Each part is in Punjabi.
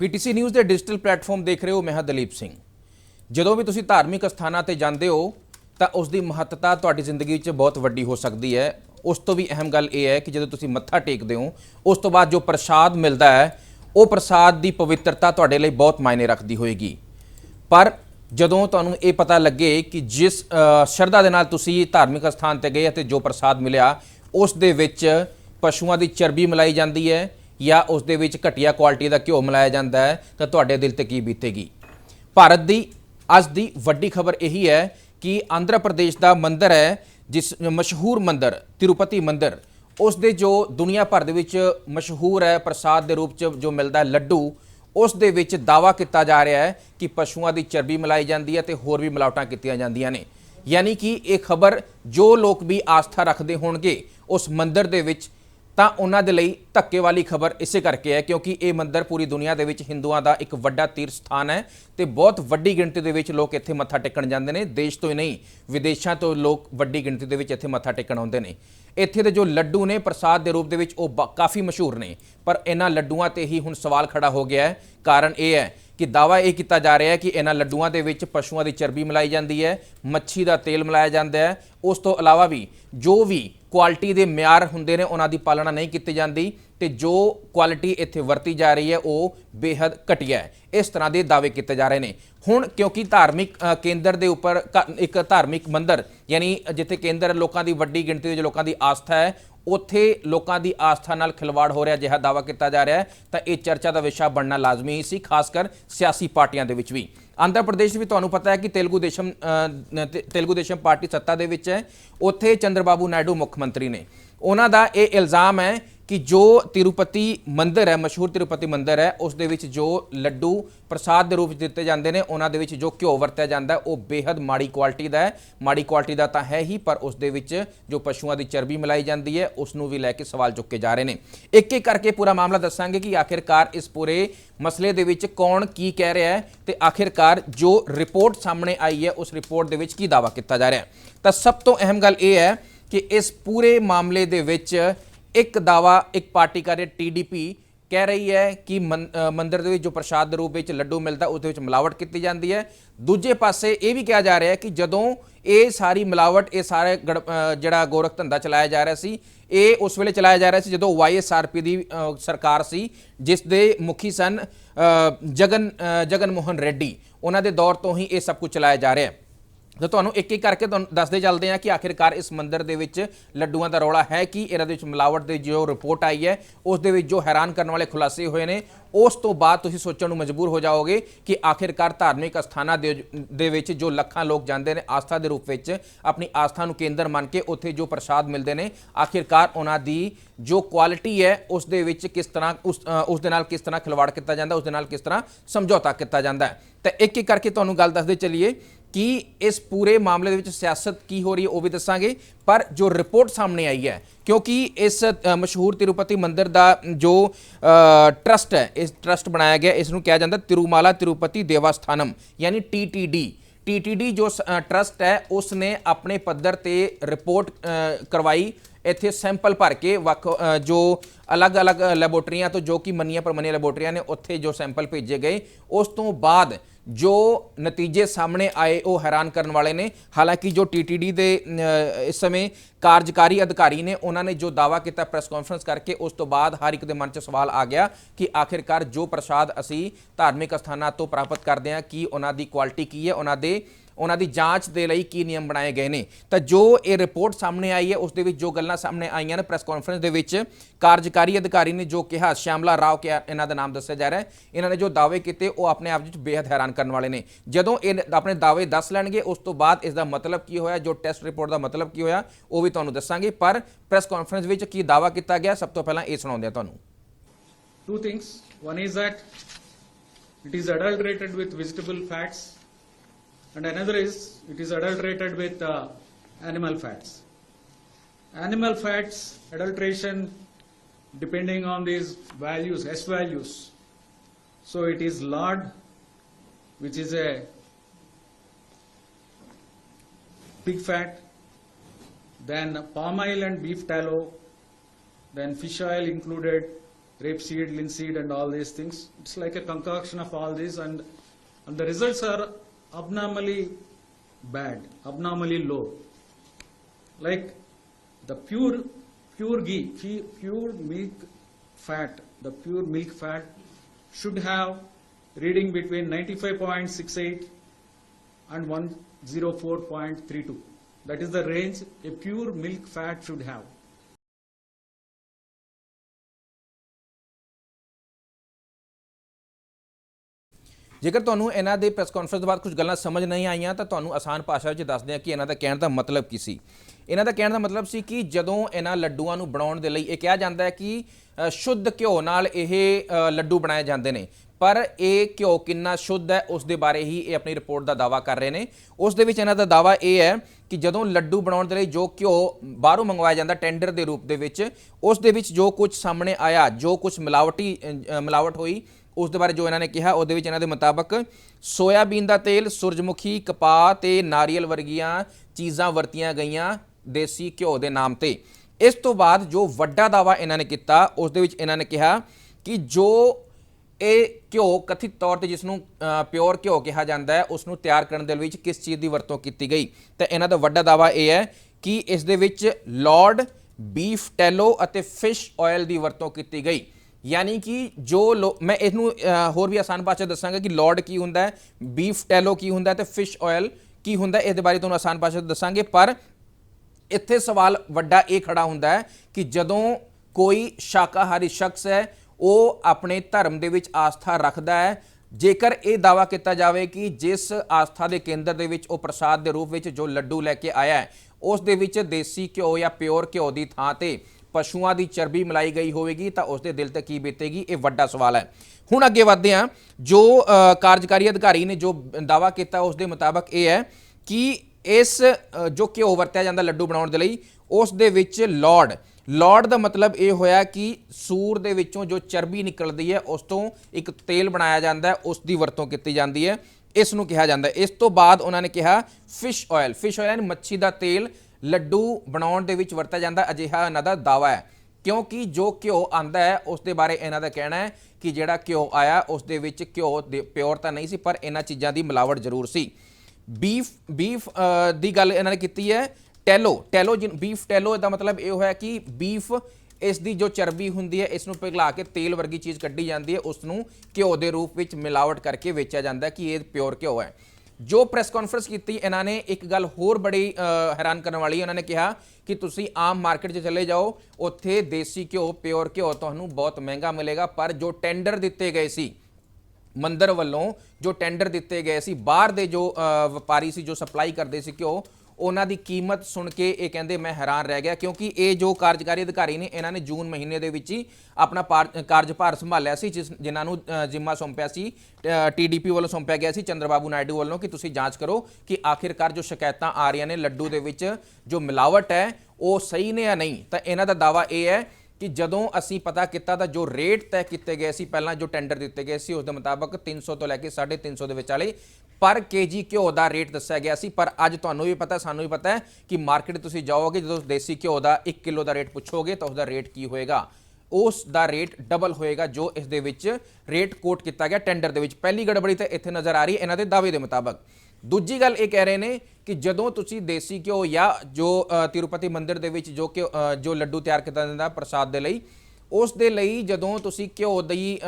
ਪੀਟੀਸੀ ਨਿਊਜ਼ ਦੇ ਡਿਜੀਟਲ ਪਲੇਟਫਾਰਮ ਦੇਖ ਰਹੇ ਹੋ ਮੈਂ ਹਾਂ ਦਲੀਪ ਸਿੰਘ। ਜਦੋਂ ਵੀ ਤੁਸੀਂ ਧਾਰਮਿਕ ਸਥਾਨਾਂ ਤੇ ਜਾਂਦੇ ਹੋ, ਤਾਂ ਉਸ ਦੀ ਮਹੱਤਤਾ ਤੁਹਾਡੀ ਜ਼ਿੰਦਗੀ ਵਿੱਚ ਬਹੁਤ ਵੱਡੀ ਹੋ ਸਕਦੀ ਹੈ। ਉਸ ਤੋਂ ਵੀ ਅਹਿਮ ਗੱਲ ਇਹ ਹੈ ਕਿ ਜਦੋਂ ਤੁਸੀਂ ਮੱਥਾ ਟੇਕਦੇ ਹੋ, ਉਸ ਤੋਂ ਬਾਅਦ ਜੋ ਪ੍ਰਸਾਦ ਮਿਲਦਾ ਹੈ, ਉਹ ਪ੍ਰਸਾਦ ਦੀ ਪਵਿੱਤਰਤਾ ਤੁਹਾਡੇ ਲਈ ਬਹੁਤ ਮਾਇਨੇ ਰੱਖਦੀ ਹੋਏਗੀ। ਪਰ ਜਦੋਂ ਤੁਹਾਨੂੰ ਇਹ ਪਤਾ ਲੱਗੇ ਕਿ ਜਿਸ ਸ਼ਰਧਾ ਦੇ ਨਾਲ ਤੁਸੀਂ ਧਾਰਮਿਕ ਸਥਾਨ ਤੇ ਗਏ ਅਤੇ ਜੋ ਪ੍ਰਸਾਦ ਮਿਲਿਆ, ਉਸ ਦੇ ਵਿੱਚ ਪਸ਼ੂਆਂ ਦੀ ਚਰਬੀ ਮਿਲਾਈ ਜਾਂਦੀ ਹੈ ਜਾਂ ਉਸ ਦੇ ਵਿੱਚ ਘਟੀਆ ਕੁਆਲਿਟੀ ਦਾ ਘਿਓ ਮਿਲਾਇਆ ਜਾਂਦਾ ਹੈ, ਤਾਂ ਤੁਹਾਡੇ ਦਿਲ ਤੇ ਕੀ ਬੀਤੇਗੀ? ਭਾਰਤ ਦੀ, ਅੱਜ ਦੀ ਵੱਡੀ ਖਬਰ ਇਹੀ ਹੈ ਕਿ ਆਂਧਰਾ ਪ੍ਰਦੇਸ਼ ਦਾ ਮੰਦਿਰ ਹੈ, ਜਿਸ, ਮਸ਼ਹੂਰ ਮੰਦਿਰ, ਤਿਰੂਪਤੀ ਮੰਦਿਰ, ਉਸ ਦੇ ਜੋ ਦੁਨੀਆ ਭਰ ਦੇ ਵਿੱਚ ਮਸ਼ਹੂਰ ਹੈ, ਪ੍ਰਸਾਦ ਦੇ ਰੂਪ ਚ ਜੋ ਮਿਲਦਾ ਹੈ, ਲੱਡੂ, ਉਸ ਦੇ ਵਿੱਚ ਦਾਵਾ ਕੀਤਾ ਜਾ ਰਿਹਾ ਹੈ ਕਿ ਪਸ਼ੂਆਂ ਦੀ ਚਰਬੀ ਮਿਲਾਈ ਜਾਂਦੀ ਹੈ ਤੇ ਹੋਰ ਵੀ ਮਿਲਾਵਟਾਂ ਕੀਤੀਆਂ ਜਾਂਦੀਆਂ ਨੇ। ਯਾਨੀ ਕਿ ਇਹ ਖਬਰ ਜੋ ਲੋਕ ਵੀ ਆਸਥਾ ਰੱਖਦੇ ਹੋਣਗੇ, ਉਸ ਮੰਦਿਰ ਦੇ ਵਿੱਚ ਤਾਂ ਉਹਨਾਂ ਦੇ ਲਈ ਧੱਕੇ ਵਾਲੀ ਖਬਰ ਇਸੇ ਕਰਕੇ ਹੈ ਕਿਉਂਕਿ ਇਹ ਮੰਦਿਰ ਪੂਰੀ ਦੁਨੀਆ ਦੇ ਵਿੱਚ ਹਿੰਦੂਆਂ ਦਾ ਇੱਕ ਵੱਡਾ ਤੀਰਥ ਸਥਾਨ ਹੈ ਤੇ ਬਹੁਤ ਵੱਡੀ ਗਿਣਤੀ ਦੇ ਵਿੱਚ ਲੋਕ ਇੱਥੇ ਮੱਥਾ ਟੇਕਣ ਜਾਂਦੇ ਨੇ, ਦੇਸ਼ ਤੋਂ ਹੀ ਨਹੀਂ, ਵਿਦੇਸ਼ਾਂ ਤੋਂ ਲੋਕ ਵੱਡੀ ਗਿਣਤੀ ਦੇ ਵਿੱਚ ਇੱਥੇ ਮੱਥਾ ਟੇਕਣ ਆਉਂਦੇ ਨੇ। ਇੱਥੇ ਦੇ ਜੋ ਲੱਡੂ ਨੇ ਪ੍ਰਸਾਦ ਦੇ ਰੂਪ ਦੇ ਵਿੱਚ ਉਹ ਬ- ਕਾਫੀ ਮਸ਼ਹੂਰ ਨੇ, ਪਰ ਇਹਨਾਂ ਲੱਡੂਆਂ ਤੇ ਹੀ ਹੁਣ ਸਵਾਲ ਖੜਾ ਹੋ ਗਿਆ ਹੈ। ਕਾਰਨ ਇਹ ਹੈ ਕਿ ਦਾਵਾ ਇਹ ਕੀਤਾ ਜਾ ਰਿਹਾ ਹੈ ਕਿ ਇਹਨਾਂ ਲੱਡੂਆਂ ਦੇ ਵਿੱਚ ਪਸ਼ੂਆਂ ਦੀ ਚਰਬੀ ਮਿਲਾਈ ਜਾਂਦੀ ਹੈ, ਮੱਛੀ ਦਾ ਤੇਲ ਮਿਲਾਇਆ ਜਾਂਦਾ ਹੈ। ਉਸ ਤੋਂ ਇਲਾਵਾ ਵੀ ਜੋ ਵੀ ਕੁਆਲਿਟੀ ਦੇ ਮਿਆਰ ਹੁੰਦੇ ਨੇ, ਉਹਨਾਂ ਦੀ ਪਾਲਣਾ ਨਹੀਂ ਕੀਤੀ ਜਾਂਦੀ ਤੇ ਜੋ ਕੁਆਲਿਟੀ ਇੱਥੇ ਵਰਤੀ ਜਾ ਰਹੀ ਹੈ, ਉਹ ਬੇहद ਘਟੀਆ ਹੈ। ਇਸ ਤਰ੍ਹਾਂ ਦੇ ਦਾਅਵੇ ਕੀਤੇ ਜਾ ਰਹੇ ਨੇ। ਹੁਣ ਕਿਉਂਕਿ ਧਾਰਮਿਕ ਕੇਂਦਰ ਦੇ ਉੱਪਰ ਕ- ਇੱਕ ਧਾਰਮਿਕ ਮੰਦਰ, ਯਾਨੀ ਜਿੱਥੇ ਕੇਂਦਰ ਲੋਕਾਂ ਦੀ ਵੱਡੀ ਗਿਣਤੀ ਵਿੱਚ ਲੋਕਾਂ ਦੀ ਆਸਥਾ ਹੈ, ਉੱਥੇ ਲੋਕਾਂ ਦੀ ਆਸਥਾ ਨਾਲ ਖਿਲਵਾੜ ਹੋ ਰਿਹਾ, ਜਿਹਾ ਦਾਵਾ ਕੀਤਾ ਜਾ ਰਿਹਾ ਹੈ, ਤਾਂ ਇਹ ਚਰਚਾ ਦਾ ਵਿਸ਼ਾ ਬਣਨਾ ਲਾਜ਼ਮੀ ਹੀ ਸੀ, ਖਾਸ ਕਰ ਸਿਆਸੀ ਪਾਰਟੀਆਂ ਦੇ ਵਿੱਚ ਵੀ। ਆਂਧਰਾ ਪ੍ਰਦੇਸ਼ ਵੀ ਤੁਹਾਨੂੰ ਪਤਾ ਹੈ ਕਿ ਤੇਲਗੂ ਦੇਸ਼ਮ ਤੇਲਗੂ ਦੇਸ਼ਮ ਪਾਰਟੀ ਸੱਤਾ ਦੇ ਵਿੱਚ ਹੈ। ਉੱਥੇ ਚੰਦਰਬਾਬੂ ਨਾਇਡੂ ਮੁੱਖ ਮੰਤਰੀ ਨੇ। ਉਹਨਾਂ ਦਾ ਇਹ ਇਲਜ਼ਾਮ ਹੈ ਕਿ ਜੋ ਤਿਰੂਪਤੀ ਮੰਦਿਰ ਹੈ, ਮਸ਼ਹੂਰ ਤਿਰੂਪਤੀ ਮੰਦਿਰ ਹੈ, ਉਸ ਦੇ ਵਿੱਚ ਜੋ ਲੱਡੂ ਪ੍ਰਸਾਦ ਦੇ ਰੂਪ ਵਿੱਚ ਦਿੱਤੇ ਜਾਂਦੇ ਨੇ, ਉਹਨਾਂ ਦੇ ਵਿੱਚ ਜੋ ਘਿਓ ਵਰਤਿਆ ਜਾਂਦਾ ਉਹ ਬੇहद ਮਾੜੀ ਕੁਆਲਿਟੀ ਦਾ ਹੈ। ਮਾੜੀ ਕੁਆਲਿਟੀ ਦਾ ਤਾਂ ਹੈ ਹੀ, ਪਰ ਉਸ ਦੇ ਵਿੱਚ ਜੋ ਪਸ਼ੂਆਂ ਦੀ ਚਰਬੀ ਮਿਲਾਈ ਜਾਂਦੀ ਹੈ, ਉਸ ਨੂੰ ਵੀ ਲੈ ਕੇ ਸਵਾਲ ਚੁੱਕੇ ਜਾ ਰਹੇ ਨੇ। ਇੱਕ ਇੱਕ ਕਰਕੇ ਪੂਰਾ ਮਾਮਲਾ ਦੱਸਾਂਗੇ ਕਿ ਆਖਿਰਕਾਰ ਇਸ ਪੂਰੇ ਮਸਲੇ ਦੇ ਵਿੱਚ ਕੌਣ ਕੀ ਕਹਿ ਰਿਹਾ ਹੈ ਤੇ ਆਖਿਰਕਾਰ ਜੋ ਰਿਪੋਰਟ ਸਾਹਮਣੇ ਆਈ ਹੈ, ਉਸ ਰਿਪੋਰਟ ਦੇ ਵਿੱਚ ਕੀ ਦਾਵਾ ਕੀਤਾ ਜਾ ਰਿਹਾ ਹੈ। ਤਾਂ ਸਭ ਤੋਂ ਅਹਿਮ ਗੱਲ ਇਹ ਹੈ ਕਿ ਇਸ ਪੂਰੇ ਮਾਮਲੇ ਦੇ ਵਿੱਚ ਇੱਕ ਦਾਵਾ ਇੱਕ ਪਾਰਟੀ ਕਰ ਰਹੀ ਟੀਡੀਪੀ ਕਹਿ ਰਹੀ ਹੈ ਕਿ ਮੰ- ਅ, ਦੇ ਵਿੱਚ ਜੋ ਪ੍ਰਸ਼ਾਦ ਦੇ ਰੂਪ ਵਿੱਚ ਲੱਡੂ ਮਿਲਦਾ ਉਸ ਦੇ ਵਿੱਚ ਮਿਲਾਵਟ ਕੀਤੀ ਜਾਂਦੀ ਹੈ। ਦੂਜੇ ਪਾਸੇ ਇਹ ਵੀ ਕਿਹਾ ਜਾ ਰਿਹਾ ਹੈ ਕਿ ਜਦੋਂ ਇਹ ਸਾਰੀ ਮਿਲਾਵਟ ਇਹ ਸਾਰੇ ਗੜ- ਜਿਹੜਾ ਗੋਰਖ ਧੰਦਾ ਚਲਾਇਆ ਜਾ ਰਿਹਾ ਸੀ ਇਹ ਉਸ ਵੇਲੇ ਚਲਾਇਆ ਜਾ ਰਿਹਾ ਸੀ ਜਦੋਂ ਵਾਈਐਸਆਰਪੀ ਦੀ ਸਰਕਾਰ ਸੀ ਜਿਸ ਦੇ ਮੁਖੀ ਸਨ ਜਗਨ ਜਗਨ ਮੋਹਨ ਰੈੱਡੀ। ਉਹਨਾਂ ਦੇ ਦੌਰ ਤੋਂ ਹੀ ਇਹ ਸਭ ਕੁਝ ਚਲਾਇਆ ਜਾ ਰਿਹਾ ਹੈ। ਤਾਂ ਤੁਹਾਨੂੰ ਇੱਕ ਇੱਕ ਕਰਕੇ ਤੁਹਾਨੂੰ ਦੱਸਦੇ ਚੱਲਦੇ ਹਾਂ ਕਿ ਆਖਿਰਕਾਰ ਇਸ ਮੰਦਿਰ ਦੇ ਵਿੱਚ ਲੱਡੂਆਂ ਦਾ ਰੌਲਾ ਹੈ ਕਿ? ਇਹਨਾਂ ਦੇ ਵਿੱਚ ਮਿਲਾਵਟ ਦੀ ਜੋ ਰਿਪੋਰਟ ਆਈ ਹੈ, ਉਸ ਦੇ ਵਿੱਚ ਜੋ ਹੈਰਾਨ ਕਰਨ ਵਾਲੇ ਖੁਲਾਸੇ ਹੋਏ ਨੇ, ਉਸ ਤੋਂ ਬਾਅਦ ਤੁਸੀਂ ਸੋਚਣ ਨੂੰ ਮਜਬੂਰ ਹੋ ਜਾਓਗੇ ਕਿ ਆਖਿਰਕਾਰ ਧਾਰਮਿਕ ਅਸਥਾਨਾਂ ਦੇ ਵਿੱਚ ਜੋ ਲੱਖਾਂ ਲੋਕ ਜਾਂਦੇ ਨੇ, ਆਸਥਾ ਦੇ ਰੂਪ ਵਿੱਚ ਆਪਣੀ ਆਸਥਾ ਨੂੰ ਕੇਂਦਰ ਮੰਨ ਕੇ ਉੱਥੇ ਜੋ ਪ੍ਰਸਾਦ ਮਿਲਦੇ ਨੇ, ਆਖਿਰਕਾਰ ਉਹਨਾਂ ਦੀ ਜੋ ਕੁਆਲਿਟੀ ਹੈ, ਉਸ ਦੇ ਵਿੱਚ ਕਿਸ ਤਰ੍ਹਾਂ, ਉਸ ਉਸ ਦੇ ਨਾਲ ਕਿਸ ਤਰ੍ਹਾਂ ਖਿਲਵਾੜ ਕੀਤਾ ਜਾਂਦਾ, ਉਸ ਦੇ ਨਾਲ ਕਿਸ ਤਰ੍ਹਾਂ ਸਮਝੌਤਾ ਕੀਤਾ ਜਾਂਦਾ ਹੈ। ਤਾਂ ਇੱਕ ਇੱਕ ਕਰਕੇ ਤੁਹਾਨੂੰ ਗੱਲ ਦੱਸਦੇ ਚੱਲੀਏ ਕਿ ਇਸ ਪੂਰੇ ਮਾਮਲੇ ਦੇ ਵਿੱਚ ਸਿਆਸਤ ਕੀ ਹੋ ਰਹੀ ਹੈ ਉਹ ਵੀ ਦੱਸਾਂਗੇ। ਪਰ ਜੋ ਰਿਪੋਰਟ ਸਾਹਮਣੇ ਆਈ ਹੈ, ਕਿਉਂਕਿ ਇਸ ਮਸ਼ਹੂਰ ਤਿਰੂਪਤੀ ਮੰਦਿਰ ਦਾ ਜੋ ਟਰਸਟ ਹੈ, ਇਸ ਟਰਸਟ ਬਣਾਇਆ ਗਿਆ, ਇਸ ਨੂੰ ਕਿਹਾ ਜਾਂਦਾ ਤਿਰੂਮਾਲਾ ਤਿਰੂਪਤੀ ਦੇਵਾਸਥਾਨਮ, ਯਾਨੀ ਟੀਟੀਡੀ ਟੀਟੀਡੀ ਜੋ ਟਰਸਟ ਹੈ ਉਸ ਨੇ ਆਪਣੇ ਪੱਧਰ ਤੇ ਰਿਪੋਰਟ ਕਰਵਾਈ। ਇੱਥੇ ਸੈਂਪਲ ਭਰ ਕੇ ਵੱਖ ਜੋ ਅਲੱਗ-ਅਲੱਗ ਲੈਬੋਰਟਰੀਆਂ ਤੋਂ ਜੋ ਕਿ ਮੰਨੀਆਂ ਪ੍ਰਮੰਨੀਆਂ ਲੈਬੋਰਟਰੀਆਂ ਨੇ, ਉੱਥੇ ਜੋ ਸੈਂਪਲ ਭੇਜੇ ਗਏ। ਉਸ ਤੋਂ ਬਾਅਦ ਜੋ ਨਤੀਜੇ ਸਾਹਮਣੇ ਆਏ ਉਹ ਹੈਰਾਨ ਕਰਨ ਵਾਲੇ ਨੇ। ਹਾਲਾਂਕਿ ਜੋ ਟੀਟੀਡੀ ਦੇ ਇਸ ਸਮੇਂ ਕਾਰਜਕਾਰੀ ਅਧਿਕਾਰੀ ਨੇ, ਉਹਨਾਂ ਨੇ ਜੋ ਦਾਵਾ ਕੀਤਾ ਪ੍ਰੈਸ ਕਾਨਫਰੰਸ ਕਰਕੇ, ਉਸ ਤੋਂ ਬਾਅਦ ਹਰ ਇੱਕ ਦੇ ਮਨ 'ਚ ਸਵਾਲ ਆ ਗਿਆ ਕਿ ਆਖਿਰਕਾਰ ਜੋ ਪ੍ਰਸਾਦ ਅਸੀਂ ਧਾਰਮਿਕ ਸਥਾਨਾਂ ਤੋਂ ਪ੍ਰਾਪਤ ਕਰਦੇ ਹਾਂ, ਕੀ ਉਹਨਾਂ ਦੀ ਕੁਆਲਿਟੀ ਕੀ ਹੈ, ਉਹਨਾਂ ਦੇ ਉਹਨਾਂ ਦੀ ਜਾਂਚ ਦੇ ਲਈ ਕੀ ਨਿਯਮ ਬਣਾਏ ਗਏ ਨੇ। ਤਾਂ ਜੋ ਇਹ ਰਿਪੋਰਟ ਸਾਹਮਣੇ ਆਈ ਹੈ ਉਸ ਦੇ ਵਿੱਚ ਜੋ ਗੱਲਾਂ ਸਾਹਮਣੇ ਆਈਆਂ ਨੇ ਪ੍ਰੈਸ ਕਾਨਫਰੰਸ ਦੇ ਵਿੱਚ ਕਾਰਜਕਾਰੀ ਅਧਿਕਾਰੀ ਨੇ ਜੋ ਕਿਹਾ ਸ਼ਿਆਮਲਾ ਰਾਓ ਕਿਹਾ ਇਹਨਾਂ ਦਾ ਨਾਮ ਦੱਸਿਆ ਜਾ ਰਿਹਾ ਹੈ। ਇਹਨਾਂ ਨੇ ਜੋ ਦਾਅਵੇ ਕੀਤੇ ਉਹ ਆਪਣੇ ਆਪ ਵਿੱਚ ਬੇहद ਹੈਰਾਨ ਕਰਨ ਵਾਲੇ ਨੇ। ਜਦੋਂ ਇਹ ਆਪਣੇ ਦਾਅਵੇ ਦੱਸ ਲੈਣਗੇ ਉਸ ਤੋਂ ਬਾਅਦ ਇਸ ਦਾ ਮਤਲਬ ਕੀ ਹੋਇਆ ਜੋ ਟੈਸਟ ਰਿਪੋਰਟ ਦਾ ਮਤਲਬ ਕੀ ਹੋਇਆ ਉਹ ਵੀ ਤੁਹਾਨੂੰ ਦੱਸਾਂਗੇ। ਪਰ ਪ੍ਰੈਸ ਕਾਨਫਰੰਸ ਵਿੱਚ ਕੀ ਦਾਅਵਾ ਕੀਤਾ ਗਿਆ ਸਭ ਤੋਂ ਪਹਿਲਾਂ ਇਹ ਸੁਣਾਉਂਦੇ ਆ ਤੁਹਾਨੂੰ। Two things. One is that it is adulterated with vegetable fats, and another is it is adulterated with uh, animal fats. Animal fats adulteration depending on these values, S values. So it is lard, which is a pig fat, then palm oil and beef tallow, then fish oil included, rapeseed, linseed, and all these things. It's like a concoction of all these, and and the results are abnormally bad, abnormally low. Like the pure pure ghee, pure milk fat, the pure milk fat should have reading between 95.68 and 104.32. That is the range a pure milk fat should have. ਜੇਕਰ ਤੁਹਾਨੂੰ ਇਹਨਾਂ ਦੇ ਪ੍ਰੈਸ ਕਾਨਫਰੰਸ ਤੋਂ ਬਾਅਦ ਕੁਝ ਗੱਲਾਂ ਸਮਝ ਨਹੀਂ ਆਈਆਂ, ਤਾਂ ਤੁਹਾਨੂੰ ਆਸਾਨ ਭਾਸ਼ਾ ਵਿੱਚ ਦੱਸਦੇ ਹਾਂ ਕਿ ਇਹਨਾਂ ਦਾ ਕਹਿਣ ਦਾ ਮਤਲਬ ਕੀ ਸੀ। ਇਹਨਾਂ ਦਾ ਕਹਿਣ ਦਾ ਮਤਲਬ ਸੀ ਕਿ ਜਦੋਂ ਇਹਨਾਂ ਲੱਡੂਆਂ ਨੂੰ ਬਣਾਉਣ ਦੇ ਲਈ ਇਹ ਕਿਹਾ ਜਾਂਦਾ ਹੈ ਕਿ ਸ਼ੁੱਧ ਘਿਓ ਨਾਲ ਇਹ ਲੱਡੂ ਬਣਾਏ ਜਾਂਦੇ ਨੇ। ਪਰ ਇਹ ਘਿਓ ਕਿੰਨਾ ਸ਼ੁੱਧ ਹੈ, ਉਸ ਦੇ ਬਾਰੇ ਹੀ ਇਹ ਆਪਣੀ ਰਿਪੋਰਟ ਦਾ ਦਾਵਾ ਕਰ ਰਹੇ ਨੇ। ਉਸ ਦੇ ਵਿੱਚ ਇਹਨਾਂ ਦਾ ਦਾਵਾ ਇਹ ਹੈ ਕਿ ਜਦੋਂ ਲੱਡੂ ਬਣਾਉਣ ਦੇ ਲਈ ਜੋ ਘਿਓ ਬਾਹਰੋਂ ਮੰਗਵਾਇਆ ਜਾਂਦਾ ਟੈਂਡਰ ਦੇ ਰੂਪ ਦੇ ਵਿੱਚ, ਉਸ ਦੇ ਵਿੱਚ ਜੋ ਕੁਝ ਸਾਹਮਣੇ ਆਇਆ, ਜੋ ਕੁਝ ਮਿਲਾਵਟੀ ਮਿਲਾਵਟ ਹੋਈ ਉਸ ਦੇ ਬਾਰੇ ਜੋ ਇਹਨਾਂ ਨੇ ਕਿਹਾ, ਉਹਦੇ ਵਿੱਚ ਇਹਨਾਂ ਦੇ ਮੁਤਾਬਕ ਸੋਇਆਬੀਨ ਦਾ ਤੇਲ, ਸੂਰਜਮੁਖੀ, ਕਪਾਹ ਤੇ ਨਾਰੀਅਲ ਵਰਗੀਆਂ ਚੀਜ਼ਾਂ ਵਰਤੀਆਂ ਗਈਆਂ ਦੇਸੀ ਘਿਓ ਦੇ ਨਾਮ ਤੇ। ਇਸ ਤੋਂ ਬਾਅਦ ਜੋ ਵੱਡਾ ਦਾਵਾ ਇਹਨਾਂ ਨੇ ਕੀਤਾ, ਉਸ ਦੇ ਵਿੱਚ ਇਹਨਾਂ ਨੇ ਕਿਹਾ ਕਿ ਜੋ ਇਹ ਘਿਓ ਕਥਿਤ ਤੌਰ ਤੇ ਜਿਸ ਨੂੰ ਪਿਓਰ ਘਿਓ ਕਿਹਾ ਜਾਂਦਾ ਹੈ ਉਸ ਨੂੰ ਤਿਆਰ ਕਰਨ ਦੇ ਵਿੱਚ ਕਿਸ ਚੀਜ਼ ਦੀ ਵਰਤੋਂ ਕੀਤੀ ਗਈ? ਤਾਂ ਇਹਨਾਂ ਦਾ ਵੱਡਾ ਦਾਵਾ ਇਹ ਹੈ ਕਿ ਇਸ ਦੇ ਵਿੱਚ ਲਾਰਡ, ਬੀਫ, ਟੈਲੋ ਅਤੇ ਫਿਸ਼ ਆਇਲ ਦੀ ਵਰਤੋਂ ਕੀਤੀ ਗਈ। ਯਾਨੀ ਕਿ ਜੋ ਲੋ- ਮੈਂ ਇਹਨੂੰ ਹੋਰ ਵੀ ਆਸਾਨ ਭਾਸ਼ਾ ਦੱਸਾਂਗਾ ਕਿ ਲੋਡ ਕੀ ਹੁੰਦਾ ਹੈ ਬੀਫ ਟੈਲੋ ਕੀ ਹੁੰਦਾ ਹੈ ਤੇ ਫਿਸ਼ ਆਇਲ ਕੀ ਹੁੰਦਾ ਹੈ, ਇਹਦੇ ਬਾਰੇ ਤੁਹਾਨੂੰ ਆਸਾਨ ਭਾਸ਼ਾ 'ਚ ਦੱਸਾਂਗੇ। ਪਰ ਇੱਥੇ ਸਵਾਲ ਵੱਡਾ ਇਹ ਖੜਾ ਹੁੰਦਾ ਹੈ ਕਿ ਜਦੋਂ ਕੋਈ ਸ਼ਾਕਾਹਾਰੀ ਸ਼ਖਸ ਹੈ, ਉਹ ਆਪਣੇ ਧਰਮ ਦੇ ਵਿੱਚ ਆਸਥਾ ਰੱਖਦਾ ਹੈ, ਜੇਕਰ ਇਹ ਦਾਵਾ ਕੀਤਾ ਜਾਵੇ ਕਿ ਜਿਸ ਆਸਥਾ ਦੇ ਕੇਂਦਰ ਦੇ ਵਿੱਚ ਉਹ ਪ੍ਰਸਾਦ ਦੇ ਰੂਪ ਵਿੱਚ ਜੋ ਲੱਡੂ ਲੈ ਕੇ ਆਇਆ ਹੈ, ਉਸ ਦੇ ਵਿੱਚ ਦੇਸੀ ਘਿਓ ਜਾਂ ਪਿਓਰ ਘਿਓ ਦੀ ਥਾਂ ਤੇ ਪਸ਼ੂਆਂ ਦੀ ਚਰਬੀ ਮਿਲਾਈ ਗਈ ਹੋਵੇਗੀ ਤਾਂ ਉਸ ਦੇ ਦਿਲ ਤੇ ਕੀ ਬੀਤੇਗੀ, ਇਹ ਵੱਡਾ ਸਵਾਲ ਹੈ। ਹੁਣ ਅੱਗੇ ਵਧਦੇ ਹਾਂ। ਜੋ ਕਾਰਜਕਾਰੀ ਅਧਿਕਾਰੀ ਨੇ ਜੋ ਦਾਵਾ ਕੀਤਾ ਉਸ ਦੇ ਮੁਤਾਬਕ ਇਹ ਹੈ ਕਿ ਇਸ ਜੋ ਘਿਓ ਵਰਤਿਆ ਜਾਂਦਾ ਲੱਡੂ ਬਣਾਉਣ ਦੇ ਲਈ, ਉਸ ਦੇ ਵਿੱਚ ਲੌਰਡ ਲੌਰਡ ਦਾ ਮਤਲਬ ਇਹ ਹੋਇਆ ਕਿ ਸੂਰ ਦੇ ਵਿੱਚੋਂ ਜੋ ਚਰਬੀ ਨਿਕਲਦੀ ਹੈ, ਉਸ ਤੋਂ ਇੱਕ ਤੇਲ ਬਣਾਇਆ ਜਾਂਦਾ ਹੈ, ਉਸ ਦੀ ਵਰਤੋਂ ਕੀਤੀ ਜਾਂਦੀ ਹੈ, ਇਸ ਨੂੰ ਕਿਹਾ ਜਾਂਦਾ ਹੈ। ਇਸ ਤੋਂ ਬਾਅਦ ਉਹਨਾਂ ਨੇ ਕਿਹਾ, ਫਿਸ਼ ਆਇਲ ਫਿਸ਼ ਆਇਲ ਯਾਨੀ ਮੱਛੀ ਦਾ ਤੇਲ ਲੱਡੂ ਬਣਾਉਣ ਦੇ ਵਿੱਚ ਵਰਤਿਆ ਜਾਂਦਾ ਅਜਿਹਾ ਇਹਨਾਂ ਦਾ ਦਾਵਾ ਹੈ। ਕਿਉਂਕਿ ਜੋ ਘਿਓ ਆਂਦਾ ਹੈ, ਉਸ ਦੇ ਬਾਰੇ ਇਹਨਾਂ ਦਾ ਕਹਿਣਾ ਹੈ ਕਿ ਜਿਹੜਾ ਘਿਓ ਆਇਆ, ਉਸ ਦੇ ਵਿੱਚ ਘਿਓ ਦੇ ਪਿਓਰ ਤਾਂ ਨਹੀਂ ਸੀ, ਪਰ ਇਹਨਾਂ ਚੀਜ਼ਾਂ ਦੀ ਮਿਲਾਵਟ ਜ਼ਰੂਰ ਸੀ। ਬੀਫ ਬੀਫ ਦੀ ਗੱਲ ਇਹਨਾਂ ਨੇ ਕੀਤੀ ਹੈ, ਟੈਲੋ ਟੈਲੋ ਬੀਫ ਟੈਲੋ ਦਾ ਮਤਲਬ ਇਹ ਹੋਇਆ ਕਿ ਬੀਫ ਇਸ ਦੀ ਜੋ ਚਰਬੀ ਹੁੰਦੀ ਹੈ, ਇਸ ਨੂੰ ਪਿਘਲਾ ਕੇ ਤੇਲ ਵਰਗੀ ਚੀਜ਼ ਕੱਢੀ ਜਾਂਦੀ ਹੈ, ਉਸ ਨੂੰ ਘਿਓ ਦੇ ਰੂਪ ਵਿੱਚ ਮਿਲਾਵਟ ਕਰਕੇ ਵੇਚਿਆ ਜਾਂਦਾ ਕਿ ਇਹ ਪਿਓਰ ਘਿਓ ਹੈ। ਜੋ ਪ੍ਰੈਸ ਕਾਨਫਰੰਸ ਕੀਤੀ, ਇਹਨਾਂ ਨੇ ਇੱਕ ਗੱਲ ਹੋਰ ਬੜੀ ਹੈਰਾਨ ਕਰਨ ਵਾਲੀ, ਉਹਨਾਂ ਨੇ ਕਿਹਾ ਕਿ ਤੁਸੀਂ ਆਮ ਮਾਰਕੀਟ 'ਚ ਚਲੇ ਜਾਓ, ਉੱਥੇ ਦੇਸੀ ਘਿਓ ਪਿਓਰ ਘਿਓ ਤੁਹਾਨੂੰ ਬਹੁਤ ਮਹਿੰਗਾ ਮਿਲੇਗਾ, ਪਰ ਜੋ ਟੈਂਡਰ ਦਿੱਤੇ ਗਏ ਸੀ, ਮੰਦਰ ਵੱਲੋਂ ਜੋ ਟੈਂਡਰ ਦਿੱਤੇ ਗਏ ਸੀ, ਬਾਹਰ ਦੇ ਜੋ ਵਪਾਰੀ ਸੀ, ਜੋ ਸਪਲਾਈ ਕਰਦੇ ਸੀ ਘਿਓ ਉਹਨਾਂ ਦੀ ਕੀਮਤ ਸੁਣ ਕੇ ਇਹ ਕਹਿੰਦੇ ਮੈਂ ਹੈਰਾਨ ਰਹਿ ਗਿਆ ਕਿਉਂਕਿ ਇਹ ਜੋ ਕਾਰਜਕਾਰੀ ਅਧਿਕਾਰੀ ਨੇ, ਇਹਨਾਂ ਨੇ ਜੂਨ ਮਹੀਨੇ ਦੇ ਵਿੱਚ ਹੀ ਆਪਣਾ ਪਾਰ- ਕਾਰਜਭਾਰ ਸੰਭਾਲਿਆ ਸੀ, ਜਿਸ, ਜਿਨ੍ਹਾਂ ਨੂੰ ਜ਼ਿੰਮਾ ਸੌਂਪਿਆ ਸੀ ਟੀਡੀਪੀ ਵੱਲੋਂ ਸੌਂਪਿਆ ਗਿਆ ਸੀ, ਚੰਦਰਬਾਬੂ ਨਾਇਡੂ ਵੱਲੋਂ ਕਿ ਤੁਸੀਂ ਜਾਂਚ ਕਰੋ ਕਿ ਆਖਿਰਕਾਰ ਜੋ ਸ਼ਿਕਾਇਤਾਂ ਆ ਰਹੀਆਂ ਨੇ ਲੱਡੂ ਦੇ ਵਿੱਚ, ਜੋ ਮਿਲਾਵਟ ਹੈ, ਉਹ ਸਹੀ ਨੇ ਜਾਂ ਨਹੀਂ? ਤਾਂ ਇਹਨਾਂ ਦਾ ਦਾਵਾ ਇਹ ਹੈ ਕਿ ਜਦੋਂ ਅਸੀਂ ਪਤਾ ਕੀਤਾ ਤਾਂ ਜੋ ਰੇਟ ਤੈਅ ਕੀਤੇ ਗਏ ਸੀ, ਪਹਿਲਾਂ ਜੋ ਟੈਂਡਰ ਦਿੱਤੇ ਗਏ ਸੀ, ਉਸ ਦੇ ਮੁਤਾਬਕ 300 ਤੋਂ ਲੈ ਕੇ 350 ਦੇ ਵਿਚਾਲੇ ਪਰ ਕੇਜੀ ਘਿਓ ਦਾ ਰੇਟ ਦੱਸਿਆ ਗਿਆ ਸੀ। ਪਰ ਅੱਜ ਤੁਹਾਨੂੰ ਵੀ ਪਤਾ, ਸਾਨੂੰ ਵੀ ਪਤਾ ਹੈ ਕਿ ਮਾਰਕੀਟ ਤੁਸੀਂ ਜਾਓਗੇ, ਜਦੋਂ ਦੇਸੀ ਘਿਓ ਦਾ 1 ਕਿਲੋ ਦਾ ਰੇਟ ਪੁੱਛੋਗੇ, ਤਾਂ ਉਸ ਦਾ ਰੇਟ ਕੀ ਹੋਏਗਾ? ਉਸ ਦਾ ਰੇਟ ਡਬਲ ਹੋਏਗਾ, ਜੋ ਇਸ ਦੇ ਵਿੱਚ ਰੇਟ ਕੋਟ ਕੀਤਾ ਗਿਆ ਟੈਂਡਰ ਦੇ ਵਿੱਚ। ਪਹਿਲੀ ਗੜਬੜੀ ਤਾਂ ਇੱਥੇ ਨਜ਼ਰ ਆ ਰਹੀ ਹੈ, ਇਹਨਾਂ ਦੇ ਦਾਅਵੇ ਦੇ ਮੁਤਾਬਕ। ਦੂਜੀ ਗੱਲ ਇਹ ਕਹਿ ਰਹੇ ਨੇ ਕਿ ਜਦੋਂ ਤੁਸੀਂ ਦੇਸੀ ਘਿਓ ਜਾਂ ਜੋ ਤਿਰੂਪਤੀ ਮੰਦਿਰ ਦੇ ਵਿੱਚ ਜੋ ਘਿਓ ਜੋ ਲੱਡੂ ਤਿਆਰ ਕੀਤਾ ਜਾਂਦਾ ਪ੍ਰਸਾਦ ਦੇ ਲਈ ਉਸ ਦੇ ਲਈ ਜਦੋਂ ਤੁਸੀਂ ਘਿਓ ਦੀ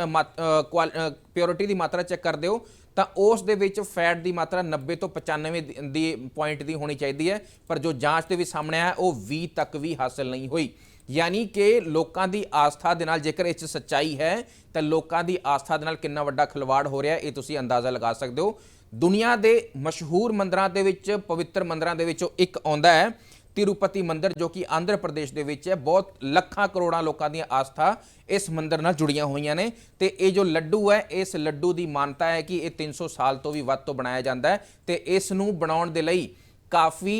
ਪਿਓਰਿਟੀ ਦੀ ਮਾਤਰਾ ਚੈੱਕ ਕਰਦੇ ਹੋ ਤਾਂ ਉਸ ਦੇ ਵਿੱਚ ਫੈਟ ਦੀ ਮਾਤਰਾ 90 ਤੋਂ 95 ਦੀ- ਪੁਆਇੰਟ ਦੀ ਹੋਣੀ ਚਾਹੀਦੀ ਹੈ, ਪਰ ਜੋ ਜਾਂਚ ਦੇ ਵਿੱਚ ਸਾਹਮਣੇ ਆਇਆ, ਉਹ 20 ਤੱਕ ਵੀ ਹਾਸਲ ਨਹੀਂ ਹੋਈ। ਯਾਨੀ ਕਿ ਲੋਕਾਂ ਦੀ ਆਸਥਾ ਦੇ ਨਾਲ ਜੇਕਰ ਇਹ 'ਚ ਸੱਚਾਈ ਹੈ, ਤਾਂ ਲੋਕਾਂ ਦੀ ਆਸਥਾ ਦੇ ਨਾਲ ਕਿੰਨਾ ਵੱਡਾ ਖਿਲਵਾੜ ਹੋ ਰਿਹਾ, ਇਹ ਤੁਸੀਂ ਅੰਦਾਜ਼ਾ ਲਗਾ ਸਕਦੇ ਹੋ। ਦੁਨੀਆ ਦੇ ਮਸ਼ਹੂਰ ਮੰਦਰਾਂ ਦੇ ਵਿੱਚ, ਪਵਿੱਤਰ ਮੰਦਰਾਂ ਦੇ ਵਿੱਚੋਂ ਇੱਕ ਆਉਂਦਾ ਹੈ ਤਿਰੂਪਤੀ ਮੰਦਿਰ ਜੋ ਕਿ ਆਂਧਰਾ ਪ੍ਰਦੇਸ਼ ਦੇ ਵਿੱਚ ਹੈ ਬਹੁਤ ਲੱਖਾਂ ਕਰੋੜਾਂ ਲੋਕਾਂ ਦੀਆਂ ਆਸਥਾ ਇਸ ਮੰਦਿਰ ਨਾਲ ਜੁੜੀਆਂ ਹੋਈਆਂ ਨੇ। ਤੇ ਇਹ ਜੋ ਲੱਡੂ ਹੈ ਇਸ ਲੱਡੂ ਦੀ ਮਾਨਤਾ ਹੈ ਕਿ ਇਹ 300 ਸਾਲ ਤੋਂ ਵੀ ਵੱਧ ਤੋਂ ਬਣਾਇਆ ਜਾਂਦਾ ਹੈ ਤੇ ਇਸ ਨੂੰ ਬਣਾਉਣ ਦੇ ਲਈ ਕਾਫੀ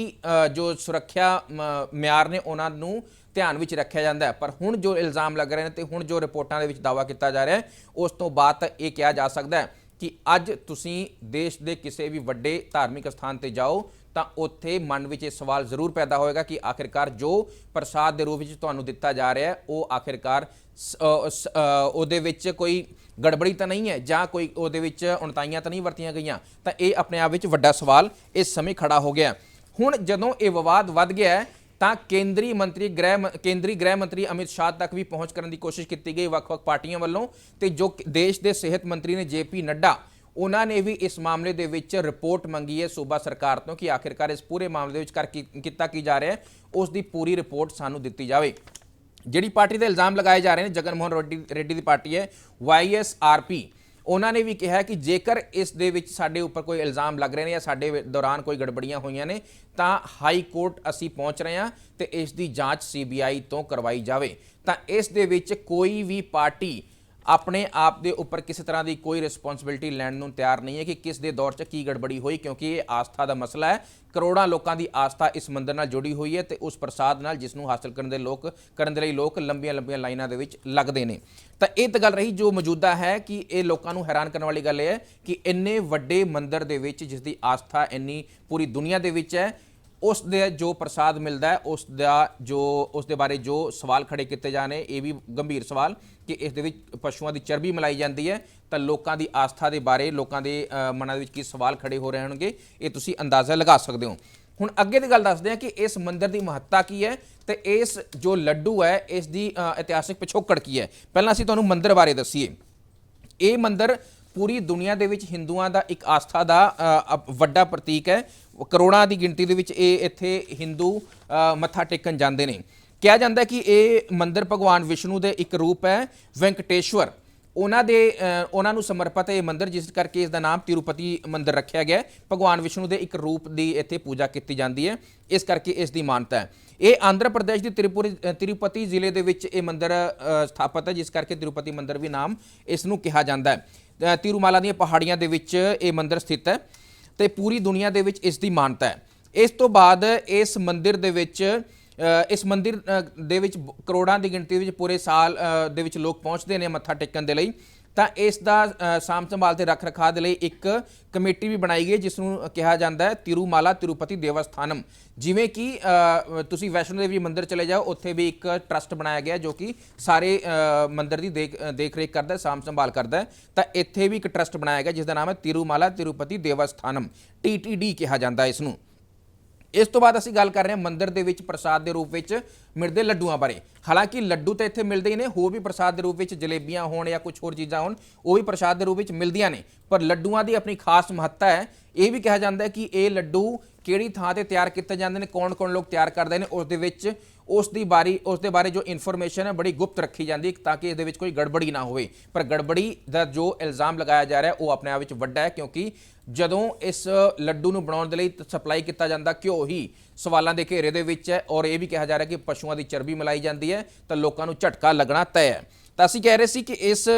ਜੋ ਸੁਰੱਖਿਆ ਮ, ਮਿਆਰ ਨੇ ਉਹਨਾਂ ਨੂੰ ਧਿਆਨ ਵਿੱਚ ਰੱਖਿਆ ਜਾਂਦਾ ਹੈ। ਪਰ ਹੁਣ ਜੋ ਇਲਜ਼ਾਮ ਲੱਗ ਰਹੇ ਨੇ ਤੇ ਹੁਣ ਜੋ ਰਿਪੋਰਟਾਂ ਦੇ ਵਿੱਚ ਦਾਵਾ ਕੀਤਾ ਜਾ ਰਿਹਾ ਹੈ ਉਸ ਤੋਂ ਬਾਅਦ ਤਾਂ ਇਹ ਕਿਹਾ ਜਾ ਸਕਦਾ ਹੈ ਕਿ ਅੱਜ ਤੁਸੀਂ ਦੇਸ਼ ਦੇ ਕਿਸੇ ਵੀ ਵੱਡੇ ਧਾਰਮਿਕ ਸਥਾਨ ਤੇ ਜਾਓ ਤਾਂ ਉੱਥੇ ਮਨ ਵਿੱਚ ਇਹ ਸਵਾਲ ਜ਼ਰੂਰ ਪੈਦਾ ਹੋਏਗਾ ਕਿ ਆਖਿਰਕਾਰ ਜੋ ਪ੍ਰਸਾਦ ਦੇ ਰੂਪ ਵਿੱਚ ਤੁਹਾਨੂੰ ਦਿੱਤਾ ਜਾ ਰਿਹਾ ਹੈ, ਉਹ ਆਖਿਰਕਾਰ ਉਹਦੇ ਵਿੱਚ ਕੋਈ ਗੜਬੜੀ ਤਾਂ ਨਹੀਂ ਹੈ ਜਾਂ ਕੋਈ ਉਹਦੇ ਵਿੱਚ ਉਣਤਾਈਆਂ ਤਾਂ ਨਹੀਂ ਵਰਤੀਆਂ ਗਈਆਂ? ਤਾਂ ਇਹ ਆਪਣੇ ਆਪ ਵਿੱਚ ਵੱਡਾ ਸਵਾਲ ਇਸ ਸਮੇਂ ਖੜਾ ਹੋ ਗਿਆ। ਹੁਣ ਜਦੋਂ ਇਹ ਵਿਵਾਦ ਵੱਧ ਗਿਆ ਤਾਂ ਕੇਂਦਰੀ ਮੰਤਰੀ ਗ੍ਰਹਿ ਕੇਂਦਰੀ ਗ੍ਰਹਿ ਮੰਤਰੀ ਅਮਿਤ ਸ਼ਾਹ ਤੱਕ ਵੀ ਪਹੁੰਚ ਕਰਨ ਦੀ ਕੋਸ਼ਿਸ਼ ਕੀਤੀ ਗਈ ਵੱਖ-ਵੱਖ ਪਾਰਟੀਆਂ ਵੱਲੋਂ ਤੇ ਜੋ ਦੇਸ਼ ਦੇ ਸਿਹਤ ਮੰਤਰੀ ਨੇ ਜੇਪੀ ਨੱਡਾ ਉਹਨਾਂ ਨੇ ਵੀ ਇਸ ਮਾਮਲੇ ਦੇ ਵਿੱਚ ਰਿਪੋਰਟ ਮੰਗੀ ਹੈ ਸੂਬਾ ਸਰਕਾਰ ਤੋਂ ਕਿ ਆਖਿਰਕਾਰ ਇਸ ਪੂਰੇ ਮਾਮਲੇ ਦੇ ਵਿੱਚ ਕਰ ਕੀ, ਕੀਤਾ ਕੀ ਜਾ ਰਿਹਾ ਹੈ, ਉਸ ਦੀ ਪੂਰੀ ਰਿਪੋਰਟ ਸਾਨੂੰ ਦਿੱਤੀ ਜਾਵੇ। ਜਿਹੜੀ ਪਾਰਟੀ ਦੇ ਇਲਜ਼ਾਮ ਲਗਾਏ ਜਾ ਰਹੇ ਨੇ, ਜਗਨਮੋਹਨ ਰੈਡੀ ਰੈਡੀ ਦੀ ਪਾਰਟੀ ਹੈ ਵਾਈਐਸਆਰਪੀ ਉਹਨਾਂ ਨੇ ਵੀ ਕਿਹਾ ਕਿ ਜੇਕਰ ਇਸ ਦੇ ਵਿੱਚ ਸਾਡੇ ਉੱਪਰ ਕੋਈ ਇਲਜ਼ਾਮ ਲੱਗ ਰਹੇ ਨੇ ਜਾਂ ਸਾਡੇ ਦੌਰਾਨ ਕੋਈ ਗੜਬੜੀਆਂ ਹੋਈਆਂ ਨੇ, ਤਾਂ ਹਾਈ ਕੋਰਟ ਅਸੀਂ ਪਹੁੰਚ ਰਹੇ ਹਾਂ ਤੇ ਇਸ ਦੀ ਜਾਂਚ ਸੀਬੀਆਈ ਤੋਂ ਕਰਵਾਈ ਜਾਵੇ। ਤਾਂ ਇਸ ਦੇ ਵਿੱਚ ਕੋਈ ਵੀ ਪਾਰਟੀ ਆਪਣੇ ਆਪ ਦੇ ਉੱਪਰ ਕਿਸੇ ਤਰ੍ਹਾਂ ਦੀ ਕੋਈ ਰਿਸਪੌਂਸਿਬਿਲਟੀ ਲੈਣ ਨੂੰ ਤਿਆਰ ਨਹੀਂ ਹੈ ਕਿ ਕਿਸ ਦੇ ਦੌਰ 'ਚ ਕੀ ਗੜਬੜੀ ਹੋਈ, ਕਿਉਂਕਿ ਇਹ ਆਸਥਾ ਦਾ ਮਸਲਾ ਹੈ। ਕਰੋੜਾਂ ਲੋਕਾਂ ਦੀ ਆਸਥਾ ਇਸ ਮੰਦਰ ਨਾਲ ਜੁੜੀ ਹੋਈ ਹੈ ਤੇ ਉਸ ਪ੍ਰਸਾਦ ਨਾਲ ਜਿਸ ਨੂੰ ਹਾਸਲ ਕਰਨ ਦੇ ਲੋਕ, ਕਰਨ ਦੇ ਲਈ ਲੋਕ ਲੰਬੀਆਂ ਲੰਬੀਆਂ ਲਾਈਨਾਂ ਦੇ ਵਿੱਚ ਲੱਗਦੇ ਨੇ। ਤਾਂ ਇਹ ਤਾਂ ਗੱਲ ਰਹੀ ਜੋ ਮੌਜੂਦਾ ਹੈ ਕਿ ਇਹ ਲੋਕਾਂ ਨੂੰ ਹੈਰਾਨ ਕਰਨ ਵਾਲੀ ਗੱਲ ਇਹ ਹੈ ਕਿ ਇੰਨੇ ਵੱਡੇ ਮੰਦਰ ਦੇ ਵਿੱਚ ਜਿਸ ਦੀ ਆਸਥਾ ਇੰਨੀ ਪੂਰੀ ਦੁਨੀਆ ਦੇ ਵਿੱਚ ਹੈ ਉਸ ਦੇ ਜੋ ਪ੍ਰਸਾਦ ਮਿਲਦਾ ਹੈ ਉਸ ਦਾ ਜੋ ਉਸ ਦੇ ਬਾਰੇ ਜੋ ਸਵਾਲ ਖੜੇ ਕੀਤੇ ਜਾਣੇ ਇਹ ਵੀ ਗੰਭੀਰ ਸਵਾਲ ਕਿ ਇਸ ਦੇ ਵਿੱਚ ਪਸ਼ੂਆਂ ਦੀ ਚਰਬੀ ਮਿਲਾਈ ਜਾਂਦੀ ਹੈ। ਤਾਂ ਲੋਕਾਂ ਦੀ ਆਸਥਾ ਦੇ ਬਾਰੇ, ਲੋਕਾਂ ਦੇ ਮਨਾਂ ਦੇ ਵਿੱਚ ਕੀ ਸਵਾਲ ਖੜੇ ਹੋ ਰਹੇ ਹੋਣਗੇ, ਇਹ ਤੁਸੀਂ ਅੰਦਾਜ਼ਾ ਲਗਾ ਸਕਦੇ ਹੋ। ਹੁਣ ਅੱਗੇ ਦੀ ਗੱਲ ਦੱਸਦੇ ਹਾਂ ਕਿ ਇਸ ਮੰਦਿਰ ਦੀ ਮਹੱਤਤਾ ਕੀ ਹੈ ਤੇ ਇਸ ਜੋ ਲੱਡੂ ਹੈ, ਇਸ ਦੀ ਇਤਿਹਾਸਿਕ ਪਿਛੋਕੜ ਕੀ ਹੈ। ਪਹਿਲਾਂ ਅਸੀਂ ਤੁਹਾਨੂੰ ਮੰਦਿਰ ਬਾਰੇ ਦੱਸੀਏ। ਇਹ ਮੰਦਿਰ ਪੂਰੀ ਦੁਨੀਆ ਦੇ ਵਿੱਚ ਹਿੰਦੂਆਂ ਦਾ ਇੱਕ ਆਸਥਾ ਦਾ ਵੱਡਾ ਪ੍ਰਤੀਕ ਹੈ। ਕਰੋੜਾਂ ਦੀ ਗਿਣਤੀ ਦੇ ਵਿੱਚ ਇਹ ਇੱਥੇ ਹਿੰਦੂ ਮੱਥਾ ਟੇਕਣ ਜਾਂਦੇ ਨੇ। ਕਿਹਾ ਜਾਂਦਾ ਕਿ ਇਹ ਮੰਦਿਰ ਭਗਵਾਨ ਵਿਸ਼ਨੂੰ ਦੇ ਇੱਕ ਰੂਪ ਹੈ, ਵੈਂਕਟੇਸ਼ਵਰ। ਉਹਨਾਂ ਦੇ ਉਹਨਾਂ ਨੂੰ ਸਮਰਪਿਤ ਹੈ ਇਹ ਮੰਦਿਰ, ਜਿਸ ਕਰਕੇ ਇਸ ਦਾ ਨਾਮ ਤਿਰੂਪਤੀ ਮੰਦਿਰ ਰੱਖਿਆ ਗਿਆ ਭਗਵਾਨ ਵਿਸ਼ਨੂੰ ਦੇ ਇੱਕ ਰੂਪ ਦੀ ਇੱਥੇ ਪੂਜਾ ਕੀਤੀ ਜਾਂਦੀ ਹੈ। ਇਸ ਕਰਕੇ ਇਸ ਦੀ ਮਾਨਤਾ ਹੈ। ਇਹ ਆਂਧਰਾ ਪ੍ਰਦੇਸ਼ ਦੀ ਤ੍ਰਿਪੁਰੀ ਤਿਰੂਪਤੀ ਜ਼ਿਲ੍ਹੇ ਦੇ ਵਿੱਚ ਇਹ ਮੰਦਿਰ ਸਥਾਪਿਤ ਹੈ, ਜਿਸ ਕਰਕੇ ਤਿਰੂਪਤੀ ਮੰਦਿਰ ਵੀ ਨਾਮ ਇਸ ਨੂੰ ਕਿਹਾ ਜਾਂਦਾ ਹੈ। ਤਿਰੂਮਾਲਾ ਦੀਆਂ ਪਹਾੜੀਆਂ ਦੇ ਵਿੱਚ ਇਹ ਮੰਦਿਰ ਸਥਿਤ ਹੈ। ਤੇ ਪੂਰੀ ਦੁਨੀਆ ਦੇ ਵਿੱਚ ਇਸ ਦੀ ਮਾਨਤਾ ਹੈ। ਇਸ ਤੋਂ ਬਾਅਦ ਇਸ ਮੰਦਿਰ ਦੇ ਵਿੱਚ ਇਸ ਮੰਦਿਰ ਦੇ ਵਿੱਚ ਕਰੋੜਾਂ ਦੀ ਗਿਣਤੀ ਵਿੱਚ ਪੂਰੇ ਸਾਲ ਦੇ ਵਿੱਚ ਲੋਕ ਪਹੁੰਚਦੇ ਨੇ ਮੱਥਾ ਟੇਕਣ ਦੇ ਲਈ। ਤਾਂ ਇਸ ਦਾ ਅ, ਸਾਂਭ ਸੰਭਾਲ ਤੇ ਰੱਖ ਰਖਾਅ ਦੇ ਲਈ ਇੱਕ ਕਮੇਟੀ ਵੀ ਬਣਾਈ ਗਈ ਜਿਸ ਨੂੰ ਕਿਹਾ ਜਾਂਦਾ ਹੈ ਤਿਰੂਮਾਲਾ ਤਿਰੂਪਤੀ ਦੇਵਸਥਾਨਮ। ਜਿਵੇਂ ਕਿ ਤੁਸੀਂ ਵੈਸ਼ਨੋ ਦੇਵੀ ਮੰਦਿਰ ਚਲੇ ਜਾਓ ਉੱਥੇ ਵੀ ਇੱਕ ਟਰਸਟ ਬਣਾਇਆ ਗਿਆ ਜੋ ਕਿ ਸਾਰੇ ਅ, ਮੰਦਿਰ ਦੀ ਦੇਖ ਦੇਖ ਰੇਖ ਕਰਦਾ ਹੈ ਸਾਂਭ ਸੰਭਾਲ ਕਰਦਾ ਹੈ। ਤਾਂ ਇੱਥੇ ਵੀ ਇੱਕ ਟਰਸਟ ਬਣਾਇਆ ਗਿਆ ਜਿਸ ਦਾ ਨਾਮ ਹੈ ਤਿਰੂਮਾਲਾ ਤਿਰੂਪਤੀ ਦੇਵਸਥਾਨਮ। ਟੀਟੀਡੀ ਕਿਹਾ ਜਾਂਦਾ ਹੈ ਇਸ ਨੂੰ। ਇਸ ਤੋਂ ਬਾਅਦ ਅਸੀਂ ਗੱਲ ਕਰ ਰਹੇ ਹਾਂ ਮੰਦਿਰ ਦੇ ਵਿੱਚ ਪ੍ਰਸਾਦ ਦੇ ਰੂਪ ਵਿੱਚ ਮਿਲਦੇ ਲੱਡੂਆਂ ਬਾਰੇ। ਹਾਲਾਂਕਿ ਲੱਡੂ ਤਾਂ ਇੱਥੇ ਮਿਲਦੇ ਹੀ ਨੇ, ਹੋਰ ਵੀ ਪ੍ਰਸਾਦ ਦੇ ਰੂਪ ਵਿੱਚ ਜਲੇਬੀਆਂ ਹੋਣ ਜਾਂ ਕੁਝ ਹੋਰ ਚੀਜ਼ਾਂ ਹੋਣ, ਉਹ ਵੀ ਪ੍ਰਸਾਦ ਦੇ ਰੂਪ ਵਿੱਚ ਮਿਲਦੀਆਂ ਨੇ। ਪਰ ਲੱਡੂਆਂ ਦੀ ਆਪਣੀ ਖਾਸ ਮਹੱਤਤਾ ਹੈ, ਇਹ ਵੀ ਕਿਹਾ ਜਾਂਦਾ ਹੈ ਕਿ ਇਹ ਲੱਡੂ ਕਿਹੜੀ ਥਾਂ ਤੇ ਤਿਆਰ ਕੀਤੇ ਜਾਂਦੇ ਨੇ, ਕੌਣ-ਕੌਣ ਲੋਕ ਤਿਆਰ ਕਰਦੇ ਨੇ, ਉਸ ਦੇ ਵਿੱਚ ਉਸ ਦੀ ਬਾਰੇ, ਉਸ ਦੇ ਬਾਰੇ ਜੋ ਇਨਫੋਰਮੇਸ਼ਨ ਹੈ, ਬੜੀ ਗੁਪਤ ਰੱਖੀ ਜਾਂਦੀ ਤਾਂ ਕਿ ਇਸ ਦੇ ਵਿੱਚ ਕੋਈ ਗੜਬੜੀ ਨਾ ਹੋਵੇ। ਪਰ ਗੜਬੜੀ ਦਾ ਜੋ ਇਲਜ਼ਾਮ ਲਗਾਇਆ ਜਾ ਰਿਹਾ ਉਹ ਆਪਣੇ ਆਪ ਵਿੱਚ ਵੱਡਾ ਹੈ ਕਿਉਂਕਿ ਜਦੋਂ ਇਸ ਲੱਡੂ ਨੂੰ ਬਣਾਉਣ ਦੇ ਲਈ ਸਪਲਾਈ ਕੀਤਾ ਜਾਂਦਾ, ਘਿਓ ਹੀ ਸਵਾਲਾਂ ਦੇ ਘੇਰੇ ਦੇ ਵਿੱਚ ਹੈ ਔਰ ਇਹ ਵੀ ਕਿਹਾ ਜਾ ਰਿਹਾ ਕਿ ਪਸ਼ੂਆਂ ਦੀ ਚਰਬੀ ਮਿਲਾਈ ਜਾਂਦੀ ਹੈ, ਤਾਂ ਲੋਕਾਂ ਨੂੰ ਝਟਕਾ ਲੱਗਣਾ ਤੈਅ ਹੈ। ਤਾਂ ਅਸੀਂ ਕਹਿ ਰਹੇ ਸੀ ਕਿ ਇਸ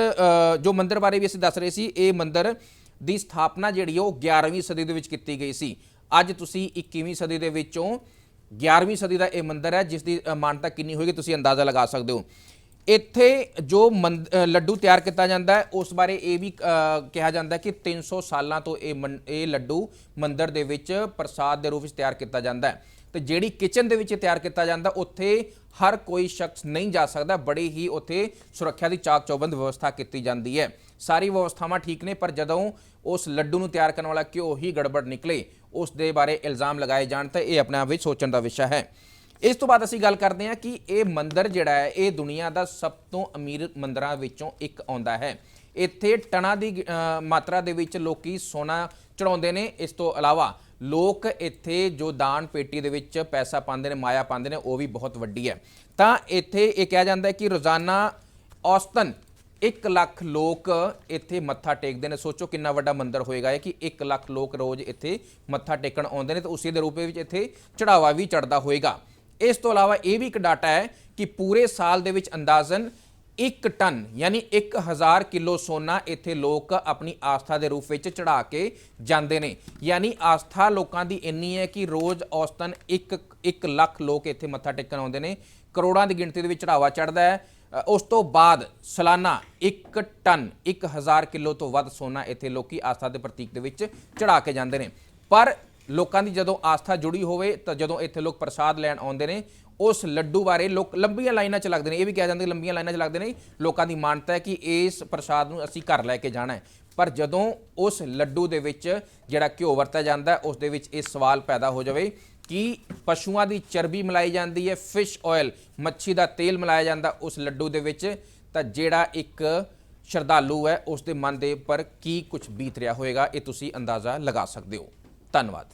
ਜੋ ਮੰਦਿਰ ਬਾਰੇ ਵੀ ਅਸੀਂ ਦੱਸ ਰਹੇ ਸੀ, ਇਹ ਮੰਦਿਰ ਦੀ ਸਥਾਪਨਾ ਜਿਹੜੀ ਉਹ 11ਵੀਂ ਸਦੀ ਦੇ ਵਿੱਚ ਕੀਤੀ ਗਈ ਸੀ। ਅੱਜ ਤੁਸੀਂ 21ਵੀਂ ਸਦੀ ਦੇ ਵਿੱਚੋਂ 11ਵੀਂ ਸਦੀ ਦਾ ਇਹ ਮੰਦਿਰ ਹੈ ਜਿਸ ਦੀ ਮਾਨਤਾ ਕਿੰਨੀ ਹੋਏਗੀ ਤੁਸੀਂ ਅੰਦਾਜ਼ਾ ਲਗਾ ਸਕਦੇ ਹੋ। ਇੱਥੇ ਜੋ ਮੰਦ- ਲੱਡੂ ਤਿਆਰ ਕੀਤਾ ਜਾਂਦਾ ਹੈ, ਉਸ ਬਾਰੇ ਇਹ ਵੀ ਕਿਹਾ ਜਾਂਦਾ ਹੈ ਕਿ 300 ਸਾਲਾਂ ਤੋਂ ਇਹ ਮੰ- ਇਹ ਲੱਡੂ ਮੰਦਿਰ ਦੇ ਵਿੱਚ ਪ੍ਰਸਾਦ ਦੇ ਰੂਪ ਵਿੱਚ ਤਿਆਰ ਕੀਤਾ ਜਾਂਦਾ ਹੈ। ਤੇ ਜਿਹੜੀ ਕਿਚਨ ਦੇ ਵਿੱਚ ਤਿਆਰ ਕੀਤਾ ਜਾਂਦਾ, ਉੱਥੇ ਹਰ ਕੋਈ ਸ਼ਖਸ ਨਹੀਂ ਜਾ ਸਕਦਾ, ਬੜੀ ਹੀ ਉੱਥੇ ਸੁਰੱਖਿਆ ਦੀ ਚਾਕ ਚੌਬੰਦ ਵਿਵਸਥਾ ਕੀਤੀ ਜਾਂਦੀ ਹੈ। ਸਾਰੀ ਵਿਵਸਥਾਵਾਂ ਠੀਕ ਨੇ, ਪਰ ਜਦੋਂ ਉਸ ਲੱਡੂ ਨੂੰ ਤਿਆਰ ਕਰਨ ਵਾਲਾ ਘਿਓ ਹੀ ਗੜਬੜ ਨਿਕਲੇ, ਉਸ ਦੇ ਬਾਰੇ ਇਲਜ਼ਾਮ ਲਗਾਏ ਜਾਣ ਤਾਂ ਇਹ ਆਪਣੇ ਆਪ ਵਿੱਚ ਸੋਚਣ ਦਾ ਵਿਸ਼ਾ ਹੈ। ਇਸ ਤੋਂ ਬਾਅਦ ਅਸੀਂ ਗੱਲ ਕਰਦੇ ਹਾਂ ਕਿ ਇਹ ਮੰਦਿਰ ਜਿਹੜਾ ਹੈ, ਇਹ ਦੁਨੀਆ ਦਾ ਸਭ ਤੋਂ ਅਮੀਰ ਮੰਦਰਾਂ ਵਿੱਚੋਂ ਇੱਕ ਆਉਂਦਾ ਹੈ। ਇੱਥੇ ਟਣਾ ਦੀ ਮਾਤਰਾ ਦੇ ਵਿੱਚ ਲੋਕੀ ਸੋਨਾ ਚੜਾਉਂਦੇ ਨੇ। ਇਸ ਤੋਂ ਇਲਾਵਾ ਲੋਕ ਇੱਥੇ ਜੋ ਦਾਨ ਪੇਟੀ ਦੇ ਵਿੱਚ ਪੈਸਾ ਪਾਉਂਦੇ ਨੇ, ਮਾਇਆ ਪਾਉਂਦੇ ਨੇ, ਉਹ ਵੀ ਬਹੁਤ ਵੱਡੀ ਹੈ। ਤਾਂ ਇੱਥੇ ਇਹ ਕਿਹਾ ਜਾਂਦਾ ਹੈ ਕਿ ਰੋਜ਼ਾਨਾ ਔਸਤਨ 1 ਲੱਖ ਲੋਕ ਇੱਥੇ ਮੱਥਾ ਟੇਕਦੇ ਨੇ। ਸੋਚੋ ਕਿੰਨਾ ਵੱਡਾ ਮੰਦਿਰ ਹੋਏਗਾ ਇਹ ਕਿ 1 ਲੱਖ ਲੋਕ ਰੋਜ਼ ਇੱਥੇ ਮੱਥਾ ਟੇਕਣ ਆਉਂਦੇ ਨੇ ਤੇ ਉਸੇ ਦੇ ਰੂਪ ਵਿੱਚ ਇੱਥੇ ਚੜਾਵਾ ਵੀ ਚੜਦਾ ਹੋਏਗਾ। ਇਸ ਤੋਂ ਇਲਾਵਾ ਇਹ ਵੀ ਇੱਕ ਡਾਟਾ ਹੈ ਕਿ ਪੂਰੇ ਸਾਲ ਦੇ ਵਿੱਚ ਅੰਦਾਜ਼ਨ 1 ਟਨ, ਯਾਨੀ 1000 ਕਿਲੋ ਸੋਨਾ ਇੱਥੇ ਲੋਕ ਆਪਣੀ ਆਸਥਾ ਦੇ ਰੂਪ ਵਿੱਚ ਚੜਾ ਕੇ ਜਾਂਦੇ ਨੇ। ਯਾਨੀ ਆਸਥਾ ਲੋਕਾਂ ਦੀ ਇੰਨੀ ਹੈ ਕਿ ਰੋਜ਼ ਔਸਤਨ 1 1 ਲੱਖ ਲੋਕ ਇੱਥੇ ਮੱਥਾ ਟੇਕਣ ਆਉਂਦੇ ਨੇ। ਕਰੋੜਾਂ ਦੀ ਗਿਣਤੀ ਦੇ ਵਿੱਚ ਚੜਾਵਾ ਚੜਦਾ ਹੈ। ਉਸ ਤੋਂ ਬਾਅਦ ਸਾਲਾਨਾ 1 ਟਨ 1000 ਕਿਲੋ ਤੋਂ ਵੱਧ ਸੋਨਾ ਇੱਥੇ ਲੋਕੀ ਆਸਥਾ ਦੇ ਪ੍ਰਤੀਕ ਦੇ ਵਿੱਚ ਚੜਾ ਕੇ ਜਾਂਦੇ ਨੇ। ਪਰ ਲੋਕਾਂ ਦੀ ਜਦੋਂ ਆਸਥਾ ਜੁੜੀ ਹੋਵੇ ਤਾਂ ਜਦੋਂ ਇੱਥੇ ਲੋਕ ਪ੍ਰਸਾਦ ਲੈਣ ਆਉਂਦੇ ਨੇ, ਉਸ ਲੱਡੂ ਬਾਰੇ ਲੋਕ ਲੰਬੀਆਂ ਲਾਈਨਾਂ 'ਚ ਲੱਗਦੇ ਨੇ। ਇਹ ਵੀ ਕਿਹਾ ਜਾਂਦਾ ਲੰਬੀਆਂ ਲਾਈਨਾਂ 'ਚ ਲੱਗਦੇ ਨੇ ਲੋਕਾਂ ਦੀ ਮਾਨਤਾ ਹੈ ਕਿ ਇਸ ਪ੍ਰਸਾਦ ਨੂੰ ਅਸੀਂ ਘਰ ਲੈ ਕੇ ਜਾਣਾ ਹੈ। ਪਰ ਜਦੋਂ ਉਸ ਲੱਡੂ ਦੇ ਵਿੱਚ ਜਿਹੜਾ ਘਿਓ ਵਰਤਿਆ ਜਾਂਦਾ ਉਸ ਦੇ ਵਿੱਚ ਇਹ ਸਵਾਲ ਪੈਦਾ ਹੋ ਜਾਵੇ ਕਿ ਪਸ਼ੂਆਂ ਦੀ ਚਰਬੀ ਮਿਲਾਈ ਜਾਂਦੀ ਹੈ? ਫਿਸ਼ ਆਇਲ ਮੱਛੀ ਦਾ ਤੇਲ ਮਿਲਾਇਆ ਜਾਂਦਾ ਉਸ ਲੱਡੂ ਦੇ ਵਿੱਚ। ਤਾਂ ਜਿਹੜਾ ਇੱਕ ਸ਼ਰਧਾਲੂ ਹੈ ਉਸ ਦੇ ਮਨ ਦੇ ਉੱਪਰ ਕੀ ਕੁਝ ਬੀਤ ਰਿਹਾ ਹੋਵੇਗਾ, ਇਹ ਤੁਸੀਂ ਅੰਦਾਜ਼ਾ ਲਗਾ ਸਕਦੇ ਹੋ। ਧੰਨਵਾਦ।